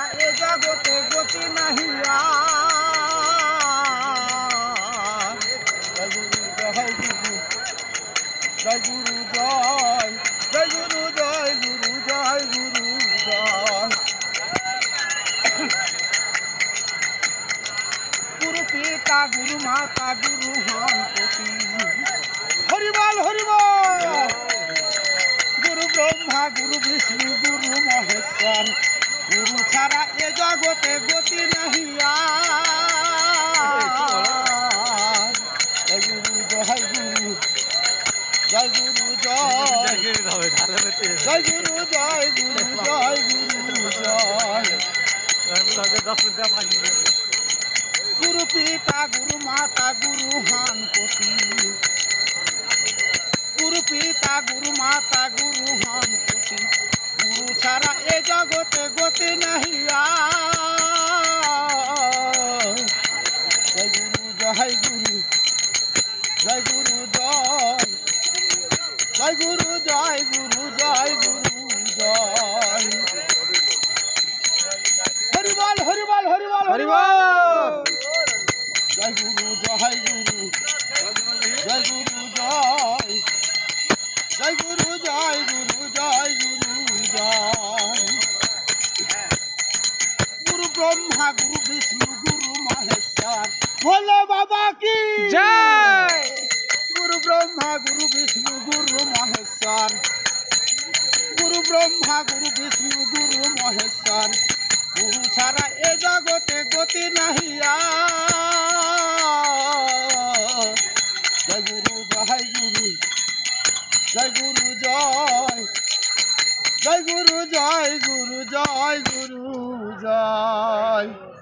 এ জগতে গতি নাহিয়া জয় গুরু জয় গুরু জয় জয় গুরু জয় গুরু জয় গুরু জয় গুরু পিতা গুরু মাতা গুরু হনপতি হরিবল হরিবল গুরু ব্রহ্মা গুরু বিষ্ণু গুরু মহেশ্বর গুরু ছাড়া এ জগতে গতি নাহিয়া জয় গুরু জয় গুরু জয় গুরু, জয় জয় গুরু জয় গুরু জয় গুরু জয় গুরু পিতা গুরু মাতা গুরু হানপতি গুরু পিতা গুরু মাতা গুরু গুরু ছাড়া এ জগতে গতি নাহিয়া জয় গুরু জয় গুরু জয় গুরু জয় জয় গুরু জয় গুরু জয় গুরু জয় হরিবল হরিবল হরিবল হরিবল জয় গুরু জয় গুরু জয় গুরু জয় জয় গুরু জয় গুরু গুরু বিষ্ণু গুরু মহেশ্বর বলো বাবা কি? জয়! গুরু ব্রহ্মা গুরু বিষ্ণু গুরু মহেশ্বর। গুরু ব্রহ্মা গুরু বিষ্ণু গুরু মহেশ্বর। গুরু ছাড়া এ জগতে গতি নাহিয়া জয় গুরু জয় গুরু। জয় গুরু জয়। জয় গুরু জয় গুরু জয় গুরু জয়। Bye.